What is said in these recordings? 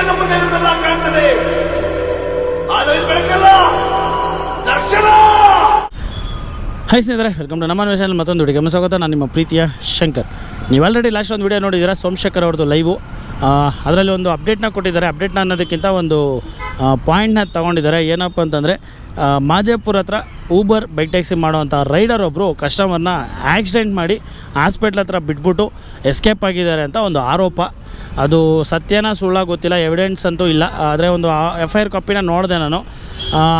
ಕಣ್ಣ ಮುಂದೆ ಇರುವುದೆಲ್ಲ ಕಾಣ್ತದೆ. ಆದರೆ ಇದು ಬೆಳಕಲ್ಲ, ದರ್ಶನ! ಹೈ ಸ್ನೇಹಿತರೆ ವೆಲ್ಕಮ್ ಟು ನಮ್ಮ ಚಾನಲ್ ಮತ್ತೊಂದು ವಿಡಿಯೋ ಸ್ವಾಗತ, ನಾನು ನಿಮ್ಮ ಪ್ರೀತಿಯ ಶಂಕರ್. ನೀವು ಆಲ್ರೆಡಿ ಲಾಸ್ಟ್ ಒಂದು ವಿಡಿಯೋ ನೋಡಿದ್ದೀರಾ, ಸೋಮಶೇಖರ್ ಅವ್ರದ್ದು ಲೈವು ಅದರಲ್ಲಿ ಒಂದು ಅಪ್ಡೇಟ್ನ ಕೊಟ್ಟಿದ್ದಾರೆ. ಅಪ್ಡೇಟ್ನ ಅನ್ನೋದಕ್ಕಿಂತ ಒಂದು ಪಾಯಿಂಟ್ನ ತೊಗೊಂಡಿದ್ದಾರೆ. ಏನಪ್ಪ ಅಂತಂದರೆ ಮಾದೇಪುರ ಹತ್ರ ಊಬರ್ ಬೈಕ್ ಟ್ಯಾಕ್ಸಿ ಮಾಡುವಂಥ ರೈಡರ್ ಒಬ್ಬರು ಕಸ್ಟಮರ್ನ ಆಕ್ಸಿಡೆಂಟ್ ಮಾಡಿ ಹಾಸ್ಪಿಟ್ಲ್ ಹತ್ರ ಬಿಟ್ಬಿಟ್ಟು ಎಸ್ಕೇಪ್ ಆಗಿದ್ದಾರೆ ಅಂತ ಒಂದು ಆರೋಪ. ಅದು ಸತ್ಯನ ಸುಳ್ಳ ಗೊತ್ತಿಲ್ಲ ಎವಿಡೆನ್ಸ್ ಅಂತೂ ಇಲ್ಲ. ಆದರೆ ಒಂದು ಎಫ್ ಐ ಆರ್ ಕಾಪಿನ ನೋಡಿದೆ ನಾನು.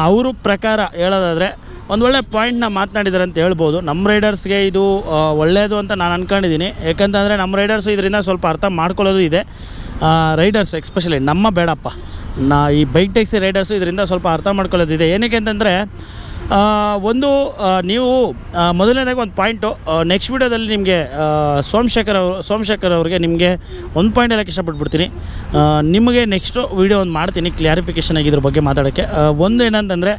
ಅವರು ಪ್ರಕಾರ ಹೇಳೋದಾದರೆ, ಒಂದು ಒಳ್ಳೆ ಪಾಯಿಂಟ್ನ ಮಾತನಾಡಿದ್ದಾರೆ ಅಂತ ಹೇಳ್ಬೋದು. ನಮ್ಮ ರೈಡರ್ಸ್ಗೆ ಇದು ಒಳ್ಳೆಯದು ಅಂತ ನಾನು ಅಂದ್ಕೊಂಡಿದ್ದೀನಿ ಯಾಕಂತಂದರೆ ನಮ್ಮ ರೈಡರ್ಸ್ ಇದರಿಂದ ಸ್ವಲ್ಪ ಅರ್ಥ ಮಾಡ್ಕೊಳ್ಳೋದು ಇದೆ. ರೈಡರ್ಸ್ ಎಕ್ಸ್ಪೆಷಲಿ ನಮ್ಮ ಬೇಡಪ್ಪ. ನಾ, ಈ ಬೈಕ್ ಟ್ಯಾಕ್ಸಿ ರೈಡರ್ಸು ಇದರಿಂದ ಸ್ವಲ್ಪ ಅರ್ಥ ಮಾಡ್ಕೊಳ್ಳೋದಿದೆ ಏನಕ್ಕೆ ಅಂತಂದರೆ ಒಂದು ನೀವು ಮೊದಲನೇದಾಗಿ ಒಂದು ಪಾಯಿಂಟು. ನೆಕ್ಸ್ಟ್ ವೀಡಿಯೋದಲ್ಲಿ ನಿಮಗೆ ಸೋಮಶೇಖರ್ ಅವರು, ಸೋಮಶೇಖರ್ ಅವರಿಗೆ ನಿಮಗೆ ಒಂದು ಪಾಯಿಂಟ್ ಹೇಳಕ್ಕೆ ಇಷ್ಟಪಟ್ಬಿಡ್ತೀನಿ. ನಿಮಗೆ ನೆಕ್ಸ್ಟು ವೀಡಿಯೋ ಒಂದು ಮಾಡ್ತೀನಿ ಕ್ಲಾರಿಫಿಕೇಷನ್ ಆಗಿ ಇದ್ರ ಬಗ್ಗೆ ಮಾತಾಡೋಕ್ಕೆ. ಒಂದು ಏನಂತಂದರೆ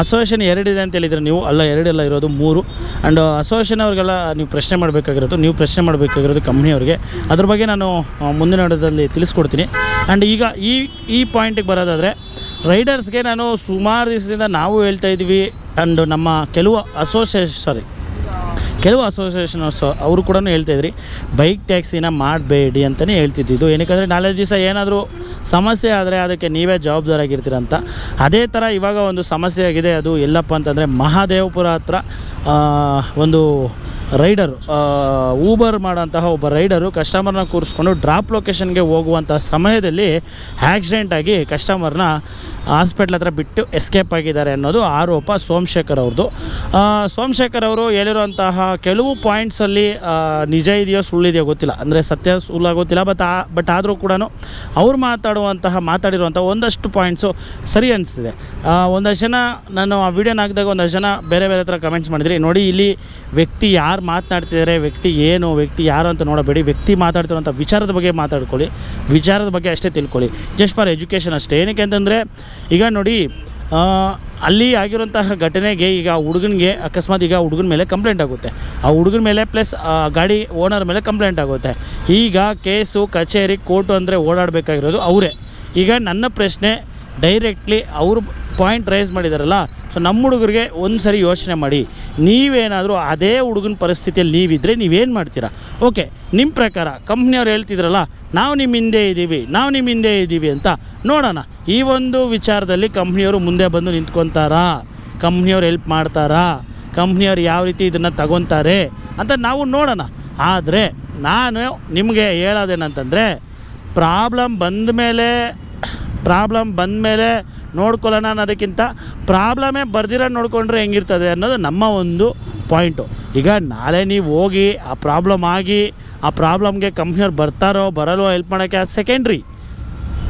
ಅಸೋಸಿಯೇಷನ್ ಎರಡಿದೆ ಅಂತ ಹೇಳಿದರೆ ನೀವು, ಅಲ್ಲ ಎರಡೆಲ್ಲ ಇರೋದು ಮೂರು. ಆ್ಯಂಡ್ ಅಸೋಸಿಯೇಷನ್ ಅವ್ರಿಗೆಲ್ಲ ನೀವು ಪ್ರಶ್ನೆ ಮಾಡಬೇಕಾಗಿರೋದು, ನೀವು ಪ್ರಶ್ನೆ ಮಾಡಬೇಕಾಗಿರೋದು ಕಂಪ್ನಿಯವ್ರಿಗೆ ಅದ್ರ ಬಗ್ಗೆ ನಾನು ಮುಂದಿನ ವಿಡಿಯೋದಲ್ಲಿ ತಿಳಿಸ್ಕೊಡ್ತೀನಿ. ಆ್ಯಂಡ್ ಈಗ ಈ ಈ ಪಾಯಿಂಟಿಗೆ ಬರೋದಾದರೆ ರೈಡರ್ಸ್ಗೆ ನಾನು ಸುಮಾರು ದಿವಸದಿಂದ ನಾವು ಹೇಳ್ತಾ ಇದ್ವಿ ಆ್ಯಂಡ್ ನಮ್ಮ ಕೆಲವು ಅಸೋಸಿಯೇಷನ್ ಸಾರಿ ಕೆಲವು ಅಸೋಸಿಯೇಷನ್ ಅವರು ಕೂಡ ಹೇಳ್ತಾಯಿದ್ರಿ ಬೈಕ್ ಟ್ಯಾಕ್ಸಿನ ಮಾಡಬೇಡಿ ಅಂತಲೇ ಹೇಳ್ತಿದ್ದಿದ್ದು ಏನಕ್ಕಂದರೆ ನಾಳೆ ದಿವಸ ಏನಾದರೂ ಸಮಸ್ಯೆ ಆದರೆ ಅದಕ್ಕೆ ನೀವೇ ಜವಾಬ್ದಾರಾಗಿರ್ತೀರಂತ ಅದೇ ಥರ ಇವಾಗ ಒಂದು ಸಮಸ್ಯೆ ಆಗಿದೆ, ಅದು ಎಲ್ಲಪ್ಪ ಅಂತಂದರೆ ಮಹಾದೇವಪುರ ಹತ್ರ ಒಂದು ರೈಡರು ಊಬರ್ ಮಾಡೋಂತಹ ಒಬ್ಬ ರೈಡರು ಕಸ್ಟಮರ್ನ ಕೂರಿಸ್ಕೊಂಡು ಡ್ರಾಪ್ ಲೊಕೇಶನ್ಗೆ ಹೋಗುವಂಥ ಸಮಯದಲ್ಲಿ ಆಕ್ಸಿಡೆಂಟ್ ಆಗಿ ಕಸ್ಟಮರ್ನ ಹಾಸ್ಪಿಟ್ಲ್ ಹತ್ರ ಬಿಟ್ಟು ಎಸ್ಕೇಪ್ ಆಗಿದ್ದಾರೆ ಅನ್ನೋದು ಆರೋಪ ಸೋಮಶೇಖರ್ ಅವ್ರದ್ದು. ಸೋಮಶೇಖರ್ ಅವರು ಹೇಳಿರುವಂತಹ ಕೆಲವು ಪಾಯಿಂಟ್ಸಲ್ಲಿ ನಿಜ ಇದೆಯೋ ಸುಳ್ಳಿದೆಯೋ ಗೊತ್ತಿಲ್ಲ. ಅಂದರೆ ಸತ್ಯ ಸುಳ್ಳ ಗೊತ್ತಿಲ್ಲ ಬಟ್ ಆ ಬಟ್ ಆದರೂ ಕೂಡ ಅವ್ರು ಮಾತಾಡುವಂತಹ ಮಾತಾಡಿರುವಂಥ ಒಂದಷ್ಟು ಪಾಯಿಂಟ್ಸು ಸರಿ ಅನಿಸ್ತಿದೆ. ಒಂದಷ್ಟು ಜನ, ನಾನು ಆ ವಿಡಿಯೋನ ಹಾಕಿದಾಗ ಒಂದಷ್ಟು ಜನ ಬೇರೆ ಬೇರೆ ಥರ ಕಮೆಂಟ್ಸ್ ಮಾಡಿದ್ರಿ. ನೋಡಿ, ಇಲ್ಲಿ ವ್ಯಕ್ತಿ ಯಾರು ಮಾತನಾಡ್ತಿದ್ದಾರೆ ವ್ಯಕ್ತಿ ಏನು, ವ್ಯಕ್ತಿ ಯಾರು ಅಂತ ನೋಡಬೇಡಿ. ವ್ಯಕ್ತಿ ಮಾತಾಡ್ತಿರೋಂಥ ವಿಚಾರದ ಬಗ್ಗೆ ಮಾತಾಡ್ಕೊಳ್ಳಿ. ವಿಚಾರದ ಬಗ್ಗೆ ಅಷ್ಟೇ ತಿಳ್ಕೊಳ್ಳಿ. ಜಸ್ಟ್ ಫಾರ್ ಎಜುಕೇಷನ್ ಅಷ್ಟೇ. ಏನಕ್ಕೆ ಅಂತಂದರೆ, ಈಗ ನೋಡಿ ಅಲ್ಲಿ ಆಗಿರುವಂತಹ ಘಟನೆಗೆ ಈಗ ಹುಡುಗನಿಗೆ ಅಕಸ್ಮಾತ್ ಈಗ ಹುಡುಗನ ಮೇಲೆ ಕಂಪ್ಲೇಂಟ್ ಆಗುತ್ತೆ. ಆ ಹುಡುಗನ ಮೇಲೆ ಪ್ಲಸ್ ಗಾಡಿ ಓನರ್ ಮೇಲೆ ಕಂಪ್ಲೇಂಟ್ ಆಗುತ್ತೆ. ಈಗ ಕೇಸು ಕಚೇರಿ ಕೋರ್ಟು ಅಂದರೆ ಓಡಾಡಬೇಕಾಗಿರೋದು ಅವರೇ. ಈಗ ನನ್ನ ಪ್ರಶ್ನೆ ಡೈರೆಕ್ಟ್ಲಿ ಅವರು ಪಾಯಿಂಟ್ ರೈಸ್ ಮಾಡಿದಾರಲ್ಲ ಸೊ ನಮ್ಮ ಹುಡುಗರಿಗೆ ಒಂದು ಸರಿ ಯೋಚನೆ ಮಾಡಿ. ನೀವೇನಾದರೂ ಅದೇ ಹುಡುಗನ ಪರಿಸ್ಥಿತಿಯಲ್ಲಿ ನೀವಿದ್ದರೆ ನೀವೇನು ಮಾಡ್ತೀರಾ? ಓಕೆ ನಿಮ್ಮ ಪ್ರಕಾರ ಕಂಪ್ನಿಯವ್ರು ಹೇಳ್ತಿದ್ರಲ್ಲ, ನಾವು ನಿಮ್ಮ ಹಿಂದೆ ಇದ್ದೀವಿ ನಾವು ನಿಮ್ಮ ಹಿಂದೆ ಇದ್ದೀವಿ ಅಂತ ನೋಡೋಣ. ಈ ಒಂದು ವಿಚಾರದಲ್ಲಿ ಕಂಪ್ನಿಯವರು ಮುಂದೆ ಬಂದು ನಿಂತ್ಕೊತಾರಾ? ಕಂಪ್ನಿಯವ್ರು ಹೆಲ್ಪ್ ಮಾಡ್ತಾರಾ? ಕಂಪ್ನಿಯವ್ರು ಯಾವ ರೀತಿ ಇದನ್ನು ತಗೊತಾರೆ ಅಂತ ನಾವು ನೋಡೋಣ. ಆದರೆ ನಾನು ನಿಮಗೆ ಹೇಳೋದೇನಂತಂದರೆ ಪ್ರಾಬ್ಲಮ್ ಬಂದ ಮೇಲೆ ಪ್ರಾಬ್ಲಮ್ ಬಂದ ಮೇಲೆ ನೋಡ್ಕೊಳ್ಳೋಣ ಅನ್ನೋದಕ್ಕಿಂತ ಪ್ರಾಬ್ಲಮೇ ಬರ್ದಿರೋ ನೋಡಿಕೊಂಡ್ರೆ ಹೆಂಗಿರ್ತದೆ ಅನ್ನೋದು ನಮ್ಮ ಒಂದು ಪಾಯಿಂಟು. ಈಗ ನಾಳೆ ನೀವು ಹೋಗಿ ಆ ಪ್ರಾಬ್ಲಮ್ ಆಗಿ ಆ ಪ್ರಾಬ್ಲಮ್ಗೆ ಕಂಪ್ನಿಯವ್ರು ಬರ್ತಾರೋ ಬರಲ್ವೋ ಹೆಲ್ಪ್ ಮಾಡೋಕ್ಕೆ ಅದು ಸೆಕೆಂಡ್ರಿ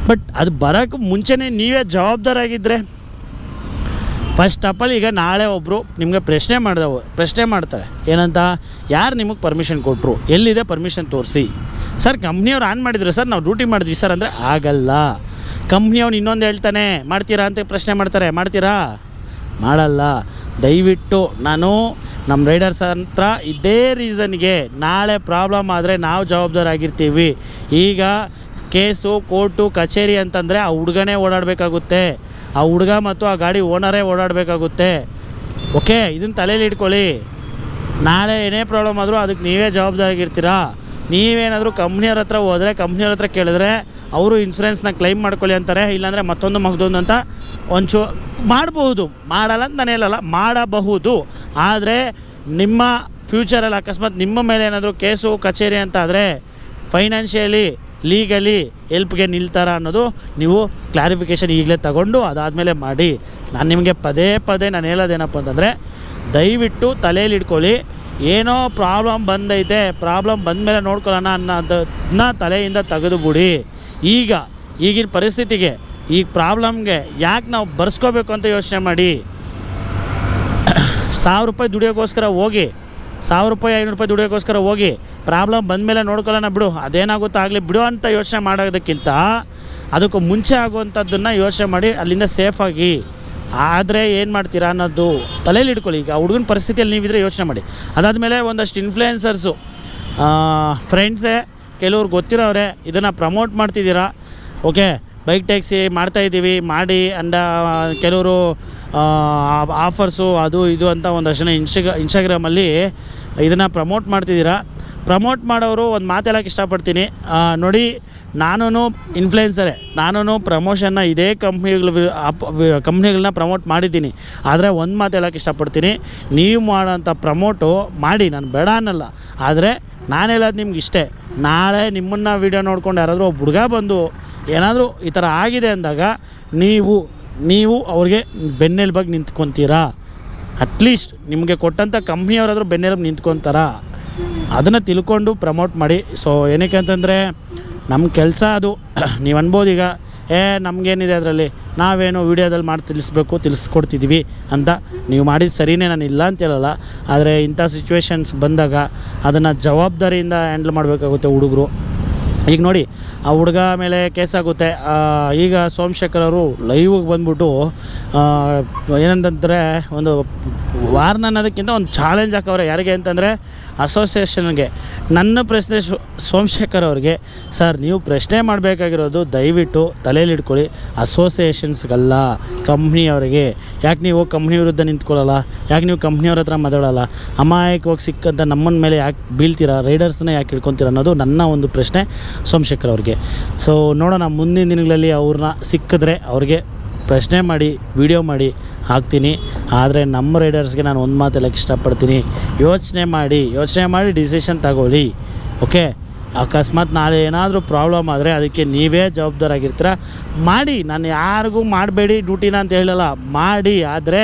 ಬಟ್ ಅದು ಬರೋಕ್ಕೆ ಮುಂಚೆನೇ ನೀವೇ ಜವಾಬ್ದಾರಾಗಿದ್ದರೆ ಫಸ್ಟ್ ಆಫ್ ಆಲ್ ಈಗ ನಾಳೆ ಒಬ್ಬರು ನಿಮಗೆ ಪ್ರಶ್ನೆ ಮಾಡಿದವು, ಪ್ರಶ್ನೆ ಮಾಡ್ತಾರೆ. ಏನಂತ? ಯಾರು ನಿಮಗೆ ಪರ್ಮಿಷನ್ ಕೊಟ್ಟರು ಎಲ್ಲಿದೆ ಪರ್ಮಿಷನ್ ತೋರಿಸಿ? ಸರ್ ಕಂಪ್ನಿಯವ್ರು ಆನ್ ಮಾಡಿದ್ರು ಸರ್ ನಾವು ಡ್ಯೂಟಿ ಮಾಡಿದ್ವಿ ಸರ್ ಅಂದರೆ ಆಗಲ್ಲ. ಕಂಪ್ನಿಯವ್ನು ಇನ್ನೊಂದು ಹೇಳ್ತಾನೆ, ಮಾಡ್ತೀರಾ? ಅಂತ ಪ್ರಶ್ನೆ ಮಾಡ್ತಾರೆ. ಮಾಡ್ತೀರಾ? ಮಾಡಲ್ಲ. ದಯವಿಟ್ಟು ನಾನು ನಮ್ಮ ರೈಡರ್ಸ್ ಹತ್ರ ಇದೇ ರೀಸನ್ಗೆ ನಾಳೆ ಪ್ರಾಬ್ಲಮ್ ಆದರೆ ನಾವು ಜವಾಬ್ದಾರಾಗಿರ್ತೀವಿ ಈಗ ಕೇಸು, ಕೋರ್ಟು, ಕಚೇರಿ ಅಂತಂದರೆ ಆ ಹುಡುಗನೇ ಓಡಾಡಬೇಕಾಗುತ್ತೆ. ಆ ಹುಡುಗ ಮತ್ತು ಆ ಗಾಡಿ ಓನರೇ ಓಡಾಡಬೇಕಾಗುತ್ತೆ. ಓಕೆ ಇದನ್ನು ತಲೆಯಲ್ಲಿ ಇಟ್ಕೊಳ್ಳಿ. ನಾಳೆ ಏನೇ ಪ್ರಾಬ್ಲಮ್ ಆದರೂ ಅದಕ್ಕೆ ನೀವೇ ಜವಾಬ್ದಾರಿಗಿರ್ತೀರಾ? ನೀವೇನಾದರೂ ಕಂಪ್ನಿಯವ್ರ ಹತ್ರ ಹೋದರೆ ಕಂಪ್ನಿಯವ್ರ ಹತ್ರ ಕೇಳಿದ್ರೆ ಅವರು ಇನ್ಸೂರೆನ್ಸ್ನ ಕ್ಲೈಮ್ ಮಾಡ್ಕೊಳ್ಳಿ ಅಂತಾರೆ. ಇಲ್ಲಾಂದರೆ ಮತ್ತೊಂದು ಮಗದೊಂದು ಅಂತ ಒಂಚೂ ಮಾಡಬಹುದು. ಮಾಡಲ್ಲ ಅಂತ ನಾನು ಹೇಳಲ್ಲ, ಮಾಡಬಹುದು. ಆದರೆ ನಿಮ್ಮ ಫ್ಯೂಚರಲ್ಲಿ ಅಕಸ್ಮಾತ್ ನಿಮ್ಮ ಮೇಲೆ ಏನಾದರೂ ಕೇಸು, ಕಚೇರಿ ಅಂತ ಆದರೆ ಫೈನಾನ್ಷಿಯಲಿ ಲೀಗಲಿ ಎಲ್ಪ್ಗೆ ನಿಲ್ತಾರ ಅನ್ನೋದು ನೀವು ಕ್ಲಾರಿಫಿಕೇಷನ್ ಈಗಲೇ ತಗೊಂಡು ಅದಾದಮೇಲೆ ಮಾಡಿ. ನಾನು ನಿಮಗೆ ಪದೇ ಪದೇ ನಾನು ಹೇಳೋದೇನಪ್ಪ ಅಂತಂದರೆ ದಯವಿಟ್ಟು ತಲೆಯಲ್ಲಿ ಇಟ್ಕೊಳ್ಳಿ. ಏನೋ ಪ್ರಾಬ್ಲಮ್ ಬಂದೈತೆ ಪ್ರಾಬ್ಲಮ್ ಬಂದಮೇಲೆ ನೋಡ್ಕೊಳ್ಳೋಣ ಅನ್ನೋದನ್ನ ತಲೆಯಿಂದ ತೆಗೆದುಬಿಡಿ. ಈಗ ಈಗಿನ ಪರಿಸ್ಥಿತಿಗೆ, ಈ ಪ್ರಾಬ್ಲಮ್ಗೆ ಯಾಕೆ ನಾವು ಬರ್ಸ್ಕೋಬೇಕು ಅಂತ ಯೋಚನೆ ಮಾಡಿ. ಸಾವಿರ ರೂಪಾಯಿ ದುಡಿಯೋಕ್ಕೋಸ್ಕರ ಹೋಗಿ, ಸಾವಿರ ರೂಪಾಯಿ, ಐನೂರು ರೂಪಾಯಿ ದುಡಿಯೋಕ್ಕೋಸ್ಕರ ಹೋಗಿ ಪ್ರಾಬ್ಲಮ್ ಬಂದಮೇಲೆ ನೋಡ್ಕೊಳ್ಳೋಣ ಬಿಡು ಅದೇನಾಗುತ್ತೋ ಆಗಲಿ ಬಿಡು ಅಂತ ಯೋಚನೆ ಮಾಡೋದಕ್ಕಿಂತ ಅದಕ್ಕೂ ಮುಂಚೆ ಆಗುವಂಥದ್ದನ್ನು ಯೋಚನೆ ಮಾಡಿ ಅಲ್ಲಿಂದ ಸೇಫಾಗಿ ಆದರೆ ಏನು ಮಾಡ್ತೀರಾ ಅನ್ನೋದು ತಲೆಯಲ್ಲಿ ಇಟ್ಕೊಳ್ಳಿ. ಈಗ ಹುಡುಗನ ಪರಿಸ್ಥಿತಿಯಲ್ಲಿ ನೀವಿದ್ರೆ ಯೋಚನೆ ಮಾಡಿ. ಅದಾದಮೇಲೆ ಒಂದಷ್ಟು ಇನ್ಫ್ಲುಯೆನ್ಸರ್ಸು ಫ್ರೆಂಡ್ಸೇ ಕೆಲವ್ರು ಗೊತ್ತಿರೋರೆ, ಇದನ್ನು ಪ್ರಮೋಟ್ ಮಾಡ್ತಿದ್ದೀರಾ? ಓಕೆ ಬೈಕ್ ಟ್ಯಾಕ್ಸಿ ಮಾಡ್ತಾಯಿದ್ದೀವಿ ಮಾಡಿ ಅಂಡ ಕೆಲವರು ಆಫರ್ಸು ಅದು ಇದು ಅಂತ ಒಂದಷ್ಟು ಜನ ಇನ್ಸ್ಟಾಗ್ರಾ ಇನ್ಸ್ಟಾಗ್ರಾಮಲ್ಲಿ ಇದನ್ನು ಪ್ರಮೋಟ್ ಮಾಡ್ತಿದ್ದೀರಾ? ಪ್ರಮೋಟ್ ಮಾಡೋರು ಒಂದು ಮಾತು ಹೇಳೋಕೆ ಇಷ್ಟಪಡ್ತೀನಿ. ನೋಡಿ ನಾನೂ ಇನ್ಫ್ಲುಯೆನ್ಸರೇ ನಾನು ಪ್ರಮೋಷನ್ನ ಇದೇ ಕಂಪ್ನಿಗಳ ಕಂಪ್ನಿಗಳನ್ನ ಪ್ರಮೋಟ್ ಮಾಡಿದ್ದೀನಿ. ಆದರೆ ಒಂದು ಮಾತು ಹೇಳೋಕೆ ಇಷ್ಟಪಡ್ತೀನಿ. ನೀವು ಮಾಡೋಂಥ ಪ್ರಮೋಟು ಮಾಡಿ, ನಾನು ಬೇಡ ಅನ್ನಲ್ಲ. ಆದರೆ ನಾನು ಹೇಳೋದು ನಿಮ್ಗೆ ಇಷ್ಟೇ. ನಾಳೆ ನಿಮ್ಮನ್ನು ವೀಡಿಯೋ ನೋಡ್ಕೊಂಡು ಯಾರಾದರೂ ಒಬ್ಬ ಹುಡುಗ ಬಂದು ಏನಾದರೂ ಈ ಥರ ಆಗಿದೆ ಅಂದಾಗ ನೀವು ನೀವು ಅವ್ರಿಗೆ ಬೆನ್ನೆಲುಬಾಗಿ ನಿಂತ್ಕೊತೀರಾ? ಅಟ್ಲೀಸ್ಟ್ ನಿಮಗೆ ಕೊಟ್ಟಂಥ ಕಂಪ್ನಿಯವರಾದರೂ ಬೆನ್ನೆಲುಬು ನಿಂತ್ಕೊತಾರ? ಅದನ್ನು ತಿಳ್ಕೊಂಡು ಪ್ರಮೋಟ್ ಮಾಡಿ. ಸೊ ಏನಕ್ಕೆ ಅಂತಂದರೆ ನಮ್ಮ ಕೆಲಸ ಅದು. ನೀವು ಅನ್ಬೋದು ಈಗ, ಏ, ನಮಗೇನಿದೆ ಅದರಲ್ಲಿ? ನಾವೇನು ವೀಡಿಯೋದಲ್ಲಿ ಮಾಡಿ ತಿಳಿಸ್ಬೇಕು, ತಿಳಿಸ್ಕೊಡ್ತಿದ್ವಿ ಅಂತ. ನೀವು ಮಾಡಿದ ಸರಿನೇ, ನಾನು ಇಲ್ಲ ಅಂತ ಹೇಳಲ್ಲ. ಆದರೆ ಇಂಥ ಸಿಚುವೇಶನ್ಸ್ ಬಂದಾಗ ಅದನ್ನು ಜವಾಬ್ದಾರಿಯಿಂದ ಹ್ಯಾಂಡಲ್ ಮಾಡಬೇಕಾಗುತ್ತೆ ಹುಡುಗರು. ಈಗ ನೋಡಿ, ಆ ಹುಡುಗ ಮೇಲೆ ಕೇಸ್ ಆಗುತ್ತೆ. ಈಗ ಸೋಮಶೇಖರ್ ಅವರು ಲೈವಿಗೆ ಬಂದ್ಬಿಟ್ಟು ಏನಂತಂದರೆ, ಒಂದು ವಾರ್ನ್ ಅನ್ನೋದಕ್ಕಿಂತ ಒಂದು ಚಾಲೆಂಜ್ ಹಾಕವ್ರೆ. ಯಾರಿಗೆ ಅಂತಂದರೆ ಅಸೋಸಿಯೇಷನ್ಗೆ. ನನ್ನ ಪ್ರಶ್ನೆ ಸೋಮಶೇಖರ್ ಅವ್ರಿಗೆ, ಸರ್, ನೀವು ಪ್ರಶ್ನೆ ಮಾಡಬೇಕಾಗಿರೋದು ದಯವಿಟ್ಟು ತಲೆಯಲ್ಲಿ ಇಟ್ಕೊಳ್ಳಿ ಅಸೋಸಿಯೇಷನ್ಸ್ಗಲ್ಲ, ಕಂಪ್ನಿಯವರಿಗೆ. ಯಾಕೆ ನೀವು ಕಂಪ್ನಿ ವಿರುದ್ಧ ನಿಂತ್ಕೊಳ್ಳಲ್ಲ? ಯಾಕೆ ನೀವು ಕಂಪ್ನಿಯವ್ರ ಹತ್ರ ಮಾತಾಡಲ್ಲ? ಅಮಾಯಕವಾಗಿ ಸಿಕ್ಕಂತ ನಮ್ಮನ ಮೇಲೆ ಯಾಕೆ ಬೀಳ್ತೀರಾ? ರೈಡರ್ಸ್ನ ಯಾಕೆ ಇಟ್ಕೊತೀರ ಅನ್ನೋದು ನನ್ನ ಒಂದು ಪ್ರಶ್ನೆ ಸೋಮಶೇಖರ್ ಅವ್ರಿಗೆ. ಸೊ, ನೋಡೋಣ ಮುಂದಿನ ದಿನಗಳಲ್ಲಿ ಅವ್ರನ್ನ ಸಿಕ್ಕಿದ್ರೆ ಅವ್ರಿಗೆ ಪ್ರಶ್ನೆ ಮಾಡಿ, ವಿಡಿಯೋ ಮಾಡಿ ಹಾಕ್ತೀನಿ. ಆದರೆ ನಮ್ಮ ರೈಡರ್ಸ್ಗೆ ನಾನು ಒಂದು ಮಾತು ಹೇಳಕ್ಕೆ ಇಷ್ಟಪಡ್ತೀನಿ. ಯೋಚನೆ ಮಾಡಿ ಯೋಚನೆ ಮಾಡಿ ಡಿಸಿಷನ್ ತಗೊಳ್ಳಿ. ಓಕೆ ಅಕಸ್ಮಾತ್ ನಾಳೆ ಏನಾದರೂ ಪ್ರಾಬ್ಲಮ್ ಆದರೆ ಅದಕ್ಕೆ ನೀವೇ ಜವಾಬ್ದಾರಾಗಿರ್ತೀರ. ಮಾಡಿ, ನಾನು ಯಾರಿಗೂ ಮಾಡಬೇಡಿ ಡ್ಯೂಟಿನ ಅಂತ ಹೇಳಲ್ಲ. ಮಾಡಿ, ಆದರೆ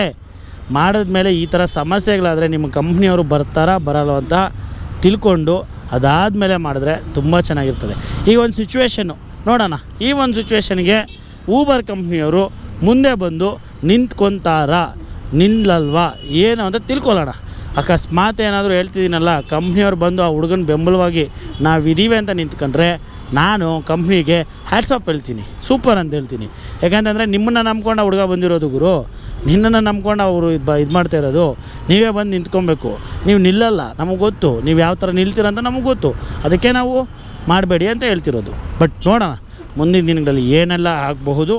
ಮಾಡಿದ್ಮೇಲೆ ಈ ಥರ ಸಮಸ್ಯೆಗಳಾದರೆ ನಿಮ್ಮ ಕಂಪ್ನಿಯವರು ಬರ್ತಾರಾ ಬರಲ್ಲ ಅಂತ ತಿಳ್ಕೊಂಡು ಅದಾದಮೇಲೆ ಮಾಡಿದ್ರೆ ತುಂಬ ಚೆನ್ನಾಗಿರ್ತದೆ. ಈಗ ಒಂದು ಸಿಚುವೇಶನ್ನು ನೋಡೋಣ. ಈ ಒಂದು ಸಿಚುವೇಶನ್ಗೆ ಊಬರ್ ಕಂಪ್ನಿಯವರು ಮುಂದೆ ಬಂದು ನಿಂತ್ಕೊತಾರ? ನಿಲ್ಲಲ್ವಾ? ಏನು ಅಂತ ತಿಳ್ಕೊಳ್ಳೋಣ. ಅಕಸ್ಮಾತ್ ಏನಾದರೂ ಹೇಳ್ತಿದ್ದೀನಲ್ಲ, ಕಂಪ್ನಿಯವ್ರು ಬಂದು ಆ ಹುಡುಗನ ಬೆಂಬಲವಾಗಿ ನಾವಿದ್ದೀವಿ ಅಂತ ನಿಂತ್ಕೊಂಡ್ರೆ, ನಾನು ಕಂಪ್ನಿಗೆ ಹ್ಯಾಟ್ಸ್ ಆಫ್ ಹೇಳ್ತೀನಿ. ಸೂಪರ್ ಅಂತ ಹೇಳ್ತೀನಿ. ಯಾಕಂತಂದರೆ ನಿಮ್ಮನ್ನು ನಂಬ್ಕೊಂಡು ಆ ಹುಡುಗ ಬಂದಿರೋದು ಗುರು. ನಿನ್ನನ್ನು ನಂಬ್ಕೊಂಡು ಅವರು ಇದು ಬ ಇದು ಮಾಡ್ತಾ ಇರೋದು. ನೀವೇ ಬಂದು ನಿಂತ್ಕೊಬೇಕು. ನೀವು ನಿಲ್ಲಲ್ಲ, ನಮಗೆ ಗೊತ್ತು. ನೀವು ಯಾವ ಥರ ನಿಲ್ತೀರ ಅಂತ ನಮಗೆ ಗೊತ್ತು. ಅದಕ್ಕೆ ನಾವು ಮಾಡಬೇಡಿ ಅಂತ ಹೇಳ್ತಿರೋದು. ಬಟ್ ನೋಡೋಣ, ಮುಂದಿನ ದಿನಗಳಲ್ಲಿ ಏನೆಲ್ಲ ಆಗಬಹುದು.